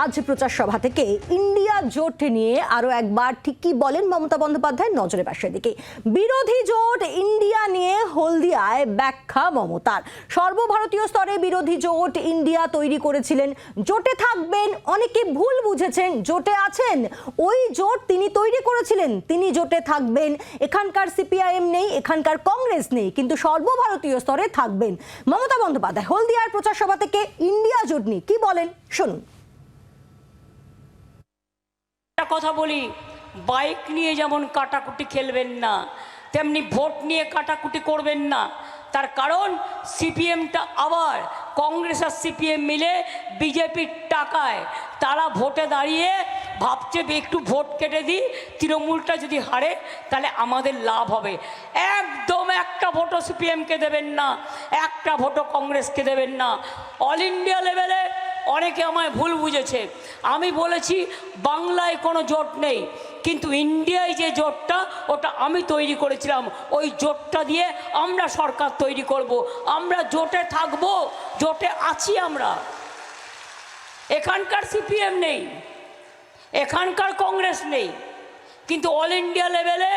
আজ প্রচার সভা থেকে ইন্ডিয়া জোট নিয়ে আরও একবার ঠিক কি বলেন মমতা বন্দ্যোপাধ্যায়, নজরে পাশের দিকে। বিরোধী জোট ইন্ডিয়া নিয়ে হলদিয়ায় ব্যাখ্যা মমতার। সর্বভারতীয় স্তরে বিরোধী জোট ইন্ডিয়া তৈরি করেছিলেন। জোটে থাকবেন, অনেকে ভুল বুঝেছেন, জোটে আছেন, ওই জোট তিনি তৈরি করেছিলেন, তিনি জোটে থাকবেন। এখানকার সিপিআইএম নেই, এখানকার কংগ্রেস নেই, কিন্তু সর্বভারতীয় স্তরে থাকবেন মমতা বন্দ্যোপাধ্যায়। হলদিয়ার প্রচার সভা থেকে ইন্ডিয়া জোট নিয়ে কি বলেন, শুনুন একটা কথা বলি বাইক নিয়ে যেমন কাটাকুটি খেলবেন না, তেমনি ভোট নিয়ে কাটাকুটি করবেন না। তার কারণ সিপিএমটা আবার কংগ্রেস আর সিপিএম মিলে বিজেপির টাকায় তারা ভোটে দাঁড়িয়ে ভাবছে একটু ভোট কেটে দিই, তৃণমূলটা যদি হারে তাহলে আমাদের লাভ হবে। একদম একটা ভোটও সিপিএমকে দেবেন না, একটা ভোটও কংগ্রেসকে দেবেন না। অল ইন্ডিয়া লেভেলে অনেকে আমায় ভুল বুঝেছে। আমি বলেছি, বাংলায় কোনো জোট নেই, কিন্তু ইন্ডিয়ায় যে জোটটা, ওটা আমি তৈরি করেছিলাম। ওই জোটটা দিয়ে আমরা সরকার তৈরি করব। আমরা জোটে থাকব, জোটে আছি আমরা। এখানকার সিপিএম নেই, এখানকার কংগ্রেস নেই, কিন্তু অল ইন্ডিয়া লেভেলে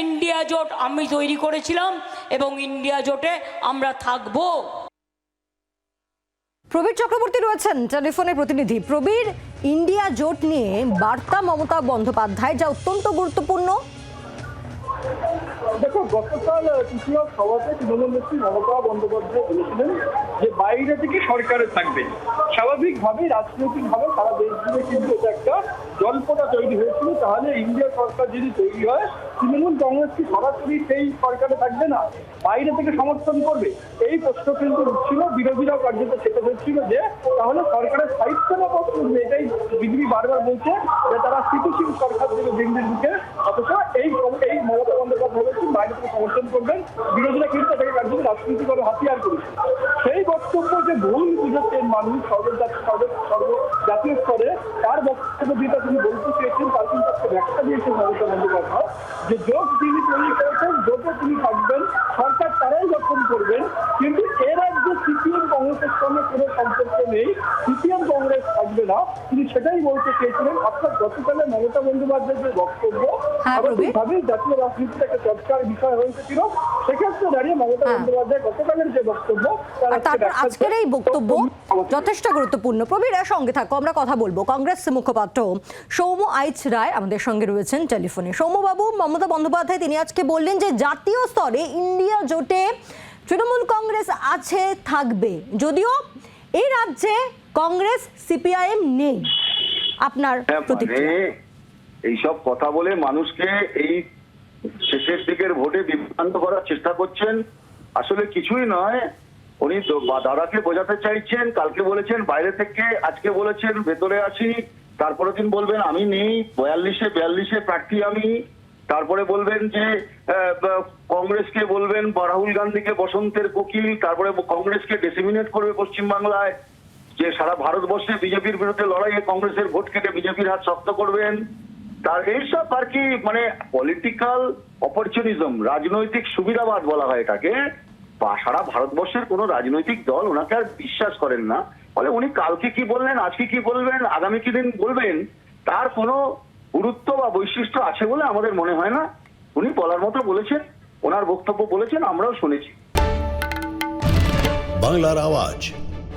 ইন্ডিয়া জোট আমি তৈরি করেছিলাম এবং ইন্ডিয়া জোটে আমরা থাকব। প্রবীর চক্রবর্তী রয়েছেন টেলিফোনের প্রতিনিধি। প্রবীর, ইন্ডিয়া জোট নিয়ে বার্তা মমতা বন্দ্যোপাধ্যায়, যা অত্যন্ত গুরুত্বপূর্ণ। দেখো, গতকাল তৃতীয় সভাতে তৃণমূল নেত্রী মমতা বন্দ্যোপাধ্যায় বলেছিলেন যে বাইরে থেকে সরকারে থাকবে। স্বাভাবিকভাবে রাজনৈতিকভাবে সারা দেশ জুড়ে কিন্তু এটা একটা জল্পনা তৈরি হয়েছিল, তাহলে ইন্ডিয়া সরকার যদি তৈরি হয়, তৃণমূল কংগ্রেস কি সরাসরি সেই সরকারে থাকবে না, বাইরে থেকে সমর্থন করবে। এই প্রশ্ন কিন্তু উঠছিল, বিরোধীরাও কার্যত সেটা হচ্ছিল যে, তাহলে সরকারের সাহিত্য না করবে, এটাই বিজেপি বারবার বলছে, যে তারা স্থিতিশীল সরকার দেবে দিল্লির দিকে অথচ এই এই মমতা বন্দ্যোপাধ্যায় বলেছেন, বাইরে থেকে সমর্থন করবেন, বিরোধীরা কিন্তু এটাকে কার্যত রাজনীতিভাবে হাতিয়ার করেছে। সেই বক্তব্য যে ভুল বুঝেছেন মানুষ সর্ব সর্ব জাতীয় স্তরে, তার বক্তব্য যেটা তিনি বলতে চেয়েছেন তার কিন্তু একটা ব্যাখ্যা দিয়েছেন মমতা বন্দ্যোপাধ্যায় যে যোগ তিনি তৈরি করেছেন, যোগে তিনি থাকবেন, সরকার তারাই গঠন করবেন। কিন্তু এর রাজ্যে সিপিএম কংগ্রেসের সঙ্গে কোনো সম্পর্ক নেই। সিপিএম কংগ্রেস থাকবে না। সেটাই বলতে চেয়েছিলেন অর্থাৎ গতকালে মমতা বন্দ্যোপাধ্যায়ের যে বক্তব্য হ্যাঁ। স্বাভাবিকভাবেই জাতীয় রাজনীতিতে একটা চর্চার বিষয় হয়ে এসেছিল। সেক্ষেত্রে দাঁড়িয়ে মমতা হ্যাঁ। বন্দ্যোপাধ্যায় গতকালের যে বক্তব্য তারপর আজকের এই বক্তব্য যথেষ্ট গুরুত্বপূর্ণ। প্রবীর সঙ্গে থাকো আমরা কথা বলব। কংগ্রেস মুখপাত্র সৌম্য আইচ রায় আমাদের সঙ্গে রয়েছেন টেলিফোনে। সৌম্যবাবু মমতা বন্দ্যোপাধ্যায় তিনি আজকে বললেন যে জাতীয় স্তরে ইন্ডিয়া জোটে তৃণমূল কংগ্রেস আছে থাকবে। যদিও এই রাজ্যে কংগ্রেস সিপিআইএম নেই। আপনার হ্যাঁ, মানে এইসব কথা বলে মানুষকে এই শেষের দিকের ভোটে বিভ্রান্ত করার চেষ্টা করছেন। আসলে কিছুই নয়। উনি দাদাকে বোঝাতে চাইছেন কালকে বলেছেন বাইরে থেকে আজকে বলেছেন ভেতরে আছি তারপরে দিন বলবেন আমি নেই বয়াল্লিশে বিয়াল্লিশে প্রার্থী আমি। তারপরে বলবেন যে কংগ্রেসকে বলবেন বা রাহুল গান্ধীকে বসন্তের কোকিল তারপরে কংগ্রেসকে ডেসিমিনেট করবে পশ্চিমবাংলায়। যে সারা ভারতবর্ষে বিজেপির বিরুদ্ধে লড়াইয়ে কংগ্রেসের ভোট কেটে বিজেপির হাত শক্ত করবেন, তার এইসব আর কি মানে পলিটিক্যাল অপরচুনিজম রাজনৈতিক সুবিধাবাদ বলা হয় এটাকে সারা ভারতবর্ষের কোনো রাজনৈতিক দল ওনাকে আর বিশ্বাস করেন না। ফলে উনি কালকে কি বললেন, আজকে কি বলবেন, আগামী কি দিন বলবেন, তার কোনো গুরুত্ব বা বৈশিষ্ট্য আছে বলে আমাদের মনে হয় না। উনি বলার মতো বলেছেন, ওনার বক্তব্য বলেছেন, আমরাও শুনেছি। বাংলার আওয়াজ।